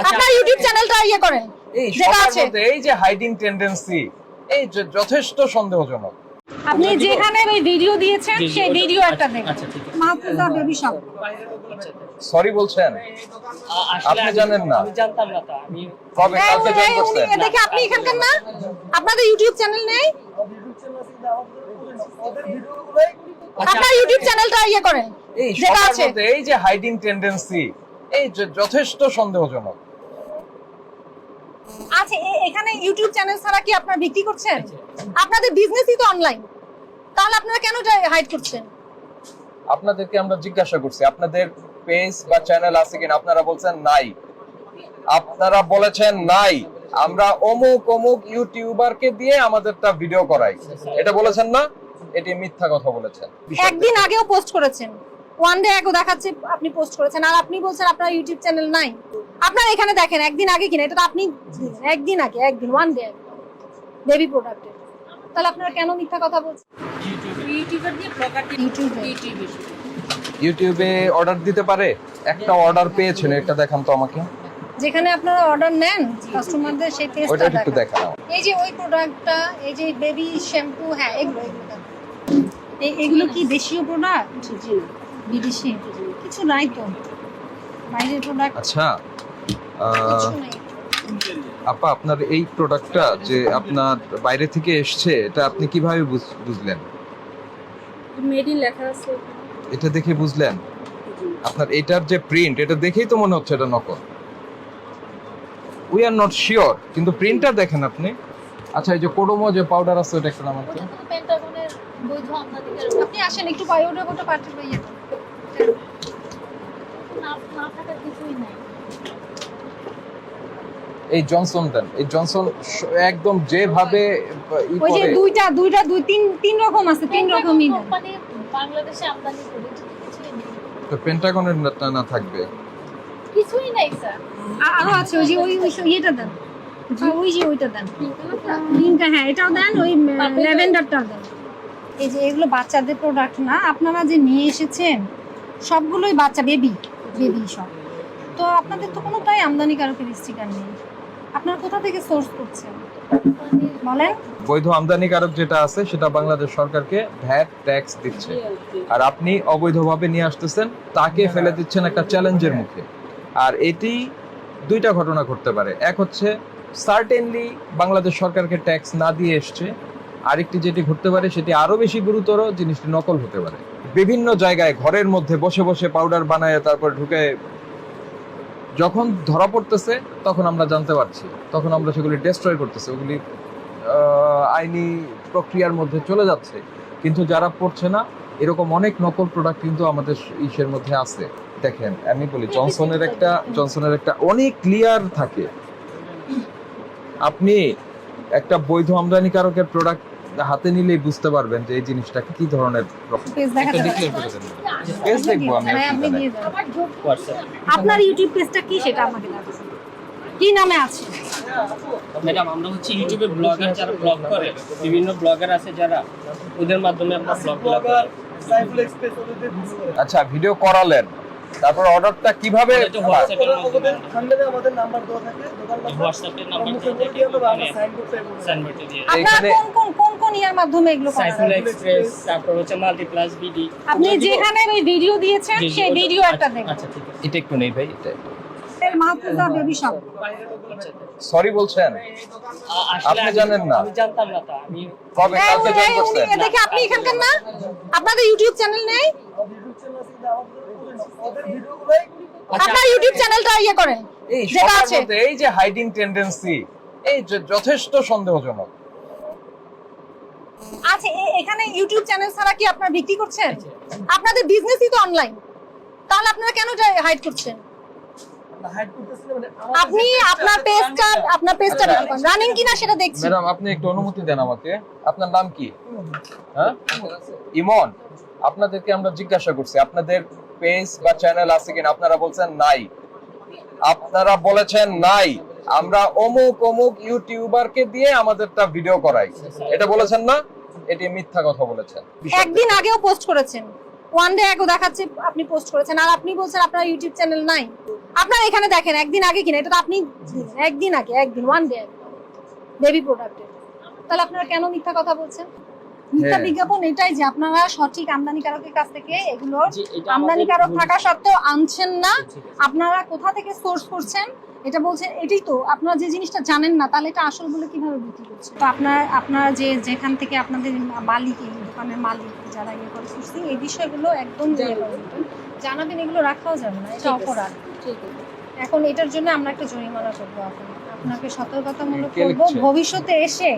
আপনার ইউটিউব চ্যানেলটা ইয়ে করেন এই যেটা আছে। এই যে হাইডিং টেন্ডেন্সি এই যে যথেষ্ট সন্দেহজনক। আপনি যেখানে ওই ভিডিও দিয়েছেন সেই ভিডিও একটা দেখুন। আচ্ছা, ঠিক আছে। মাহফুজা বেবি শপ সরি বলছেন? আপনি জানেন না? আমি জানতাম না তো আমি কবে কালকে উনি- জয়েন করছেন? দেখে আপনি এখানকার না? আপনাদের ইউটিউব চ্যানেল নেই? আচ্ছা, আপনার ইউটিউব চ্যানেলটা ইয়ে করেন এই যেটা আছে। এই যে হাইডিং টেন্ডেন্সি এই যে যথেষ্ট সন্দেহজনক। আচ্ছা এখানে ইউটিউব চ্যানেল ছাড়া কি আপনারা বিক্রি করছেন? আপনাদের বিজনেসই তো অনলাইন তাহলে আপনারা কেন হাইড করছেন? আপনাদেরকে আমরা জিজ্ঞাসা করছি আপনাদের পেজ বা চ্যানেল আছে কিনা? আপনারা বলছেন নাই। আপনারা বলেছেন নাই। আমরা অমুক অমুক ইউটিউবারকে দিয়ে আমাদেরটা ভিডিও করাই। এটা বলেছেন না? এটি মিথ্যা কথা বলেছেন। একদিন আগেও পোস্ট করেছেন। ওয়ান ডে আগেও দেখাচ্ছে আপনি পোস্ট করেছেন। আর আপনি বলছেন আপনার ইউটিউব চ্যানেল নাই। আপনার এখানে দেখেন একদিন আগে কিনা এটা তো আপনি একদিন আগে একদিন ওয়ান ডে আগে। বেবি প্রোডাক্টের তাহলে আপনারা কেন মিথ্যা কথা বলছেন? ইউটিউবার দিয়ে ব্লগার ইউটিউবে ইউটিউবে ইউটিউবে অর্ডার দিতে পারে একটা অর্ডার পেয়েছেন এটা দেখান তো আমাকে। যেখানে আপনারা অর্ডার নেন কাস্টমারদের সেই ওইটা পেজটা একটু দেখান। এই যে ওই প্রোডাক্টটা এই যে বেবি শ্যাম্পু হ্যাঁ এগুলো এগুলো এই এগুলো কি দেশীয় প্রোডাক্ট জি বিদেশি? কিছু নাই তো। বাইরের প্রোডাক্ট আচ্ছা আপা আপনার এই প্রোডাক্টটা যে আপনার বাইরে থেকে এসছে এটা আপনি কীভাবে বুঝ- বুঝলেন? মেডি লেখা আছে। এটা দেখে বুঝলেন? আপনার এটার যে প্রিন্ট এটা দেখেই তো মনে হচ্ছে এটা নকল। উই আর নট শিওর কিন্তু প্রিন্টটা দেখেন আপনি। আচ্ছা এই যে কোডোমো যে পাউডার আছে ওটা একটু নামান তো। আপনি আসেন একটু বায়োটা কোটা পাঠিয়ে না না থাকার কিছুই নাই। এই জনসন দেন এই জনসন একদম যেভাবে ওই যে দুইটা দুইটা দুই তিন তিন রকম আছে তিন রকমই। বাংলাদেশে আমদানি করে তো পেন্টাগনের না- থাকবে? কিছুই নাই স্যার আরও আছে ওই যে ওই ওই ইয়েটা দেন। ওই যে ওইটা দেন। গ্রিনটা হ্যাঁ এটাও দেন ওই ল্যাভেন্ডারটাও দেন। এই যে এগুলো বাচ্চাদের প্রোডাক্ট না আপনারা যে নিয়ে এসেছেন সবগুলোই বাচ্চা বেবি বেবি সব। তো আপনাদের তো কোনোটাই আমদানিকারকের স্টিকার নেই। আপনারা কোথা থেকে সোর্স করছেন? বৈধ আমদানিকারক যেটা আছে, সেটা বাংলাদেশ সরকারকে ভ্যাট, ট্যাক্স দিচ্ছে। আর আপনি অবৈধভাবে নিয়ে আসতেছেন, তাকে ফেলে দিচ্ছেন একটা চ্যালেঞ্জের মুখে। আর এটি দুইটা ঘটনা ঘটতে পারে। এক হচ্ছে সার্টেনলি বাংলাদেশ সরকারকে ট্যাক্স না দিয়ে এসছে। আরেকটি যেটি ঘটতে পারে, সেটি আরও বেশি গুরুতর, জিনিসটি নকল হতে পারে। বিভিন্ন জায়গায় ঘরের মধ্যে বসে বসে পাউডার বানায়, তারপর ঢুকে যখন ধরা পড়তেছে তখন আমরা জানতে পারছি। তখন আমরা সেগুলি ডেস্ট্রয় করতেছি। ওগুলি আইনি প্রক্রিয়ার মধ্যে চলে যাচ্ছে। কিন্তু যারা পড়ছে না এরকম অনেক নকল প্রোডাক্ট কিন্তু আমাদের ইসের মধ্যে আছে। দেখেন আমি বলি জনসনের একটা জনসনের একটা অনেক ক্লিয়ার থাকে। আপনি একটা বৈধ আমদানিকারকের প্রোডাক্ট হাতে নিলেই বুঝতে পারবেন যে এই জিনিসটা কি ধরনের পেজ দেখব আমি হ্যাঁ, আপনার ইউটিউব পেজটা কি সেটা আমাকে কি নামে আছে? ম্যাডাম আমরা হচ্ছে ইউটিউবে ব্লগার যারা ব্লগ করে বিভিন্ন ব্লগার আছে যারা ওদের মাধ্যমে আপনার ব্লগ আচ্ছা ভিডিও করালেন। তারপর অর্ডারটা কীভাবে আপনি যেখানে ওই ভিডিও দিয়েছেন সেই ভিডিও একটা আচ্ছা, আচ্ছা ঠিক আছে। এটা একটু নেই ভাই এটা মাহফুজা বেবি শপ সরি বলছেন? আপনি জানেন না? আমি জানতাম না আমি কবে এই, কালকে উনি- জয়েন করছেন? দেখে আপনি এখানকার না? আপনাদের ইউটিউব চ্যানেল নেই? ইউটিউব চ্যানেল আছে আচ্ছা, আপনার ইউটিউব চ্যানেলটা ইয়ে করেন যেটা আছে। এই যে হাইডিং টেন্ডেন্সি এই যথেষ্ট সন্দেহজনক। আচ্ছা এখানে ইউটিউব চ্যানেল ছাড়া কি আপনারা বিক্রি করছেন? আপনাদের বিজনেসই তো অনলাইন তাহলে আপনারা কেন হাইড করছেন? মানে আপনি আপনার পেজটা আপনার পেজটা রানিং কিনা সেটা দেখছি। ম্যাডাম আপনি একটু অনুমতি দেন আমাকে। আপনার নাম কি? হ্যাঁ? ইমন। আপনাদেরকে আমরা জিজ্ঞাসা করছি আপনাদের পেজ বা চ্যানেল আছে কিনা আপনারা বলছেন নাই। আপনারা বলেছেন নাই। আমরা অমুক অমুক ইউটিউবারকে দিয়ে আমাদেরটা ভিডিও করাই। এটা বলেছেন না? এটি মিথ্যা কথা বলেছেন। একদিন আগেও পোস্ট করেছেন। ওয়ান ডে এগো দেখাচ্ছে, আপনি পোস্ট করেছেন। আর আপনি বলছেন আপনার ইউটিউব চ্যানেল নাই। আপনার এখানে দেখেন, একদিন আগে কিনা, এটা তো আপনি একদিন আগে, একদিন ওয়ান ডে বেবি প্রোডাক্টের তাহলে আপনারা কেন মিথ্যা কথা বলছেন? মিথ্যা। বিজ্ঞাপন এটাই যে আপনারা সঠিক আমদানিকারকের কাছ থেকে এটা আমদানিকারক থাকা সত্ত্বেও আনছেন না। আপনারা কোথা থেকে সোর্স করছেন? এটা বলছেন এটাই তো আপনারা যে জিনিসটা জানেন না তাহলে এটা আসল বলে কীভাবে বিক্রি করছেন? তো আপনার আপনারা যে যেখান থেকে আপনাদের মালিক এই দোকানের মালিক যারা ইয়ে করে সোর্সিং এই বিষয়গুলো একদম জানাবেন এগুলো রাখাও যাবে না এটা অপরাধ। এখন এটার জন্য আমরা একটা জরিমানা করব আপনাকে। সতর্কতামূলক করব। ভবিষ্যতে এসে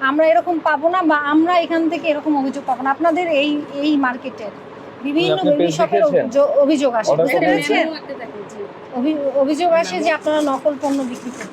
আমরা এরকম পাবো না বা আমরা এখান থেকে এরকম অভিযোগ পাবো না। আপনাদের এই এই মার্কেটের বিভিন্ন শপের অভিযোগ- আসে বুঝতে পেরেছেন? অভি- অভিযোগ আসে যে আপনারা নকল পণ্য বিক্রি করছেন।